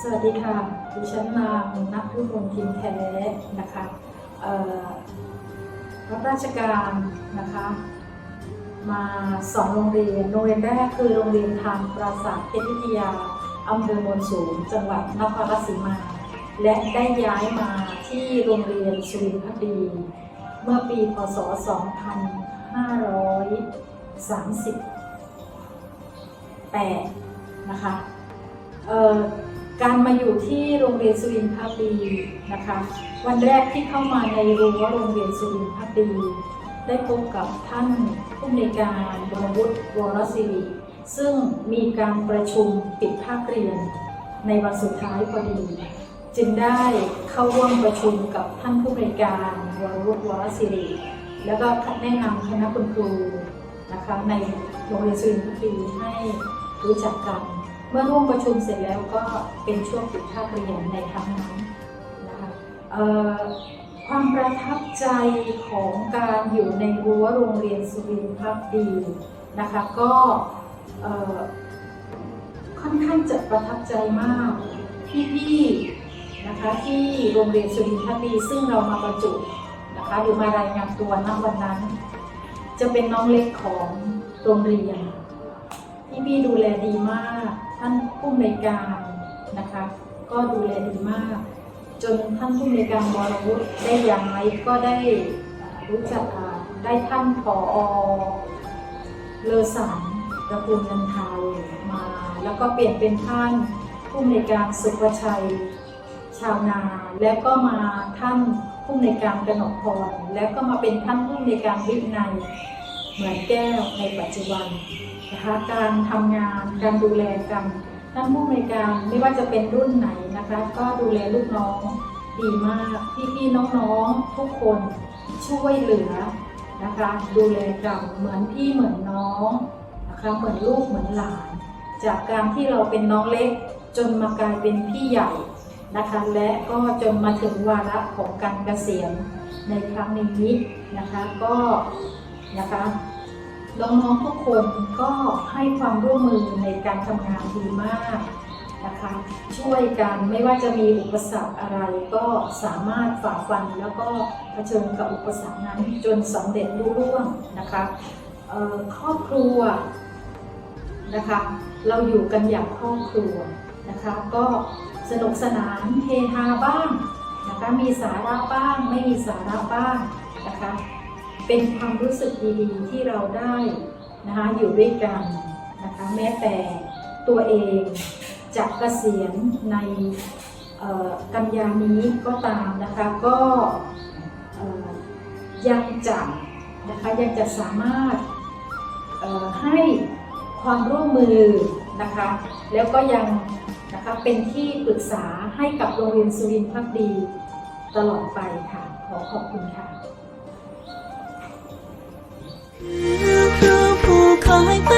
สวัสดีค่ะ ดิฉันนางนักพุทธทิมแท้นะคะรับราชการนะคะ มาสองโรงเรียน โรงเรียนแรกคือโรงเรียนทางปราสาทเพชรวิทยาอำเภอโนนสูง จังหวัดนครราชสีมา และได้ย้ายมาที่โรงเรียนสุรินทร์พักดี เมื่อปีพศ 2538 นะคะ เอ่อ การมาอยู่ที่โรงเรียนสุรินทร์พักดีนะคะ วันแรกที่เข้ามาในรั้วโรงเรียนสุรินทร์พักดีได้พบกับท่านผู้อำนวยการวรวุฒิวรศิริซึ่งมีการประชุมปิดภาคเรียน ในวันสุดท้ายพอดี จึงได้เข้าร่วมประชุมกับท่านผู้อำนวยการวรวุฒิวรศิริแล้วก็แนะนำคณะคุณครูนะคะในโรงเรียนสุรินทร์พักดีให้รู้จักกัน เมื่อร่วมประชุมเสร็จแล้วก็เป็นช่วงปิดภาคเรียนในครั้งนั้นนะคะความประทับใจของการอยู่ในรั้วโรงเรียนสุรินทร์พักดีนะคะก็ค่อนข้างจะประทับใจมากพี่ๆนะคะที่โรงเรียนสุรินทร์พักดี ซึ่งเรามาประจุนะคะหรือมารายงานตัวณวันนั้น จะเป็นน้องเล็กของโรงเรียนที่พี่ดูแลดีมาก ท่านผู้อำนวยการนะคะ ก็ดูแลดีมาก จนท่านผู้อำนวยการวรวุฒิได้ย้ายก็ได้รู้จักได้ท่านผอเลอสันตระกูลเงินไทยมา แล้วก็เปลี่ยนเป็นท่านผู้อำนวยการสุภชัยชาวนา และก็มาท่านผู้อำนวยการกนกพร แล้วก็มาเป็นท่านผู้อำนวยการวินัย เหมือนแก้วในปัจจุบันนะคะการทำงานการดูแลกันท่านผู้อำนการไม่ว่าจะเป็นรุ่นไหนนะคะ ก็ดูแลลูกน้องดีมากพี่ๆน้องๆทุกคนช่วยเหลือนะคะ ดูแลกันเหมือนพี่เหมือนน้องนะคะเหมือนลูกเหมือนหลาน จากการที่เราเป็นน้องเล็กจนมากลายเป็นพี่ใหญ่นะคะและก็จนมาถึงวาระของการเกษียณในครั้งนี้นะคะ ก็ นะคะน้องๆทุกคนก็ให้ความร่วมมือในการทำงานดีมากนะคะช่วยกันไม่ว่าจะมีอุปสรรคอะไรก็สามารถฝ่าฟันแล้วก็เผชิญกับอุปสรรคนั้นจนสำเร็จรุ่ร่วงนะคะครอบครัวนะคะเราอยู่กันอย่างครอบครัวนะคะก็สนุกสนานเฮฮาบ้างนะคะมีสาระบ้างไม่มีสาระบ้างนะคะ เป็นความรู้สึกดีๆที่เราได้นะคะอยู่ด้วยกันนะคะแม้แต่ตัวเองจะเกษียณในกันยานี้ก็ตามนะคะก็ยังจะนะคะยังจะสามารถให้ความร่วมมือนะคะแล้วก็ยังนะคะเป็นที่ปรึกษาให้กับโรงเรียนสุรินทร์พักดีตลอดไปค่ะ ขอขอบคุณค่ะ ผู้คอย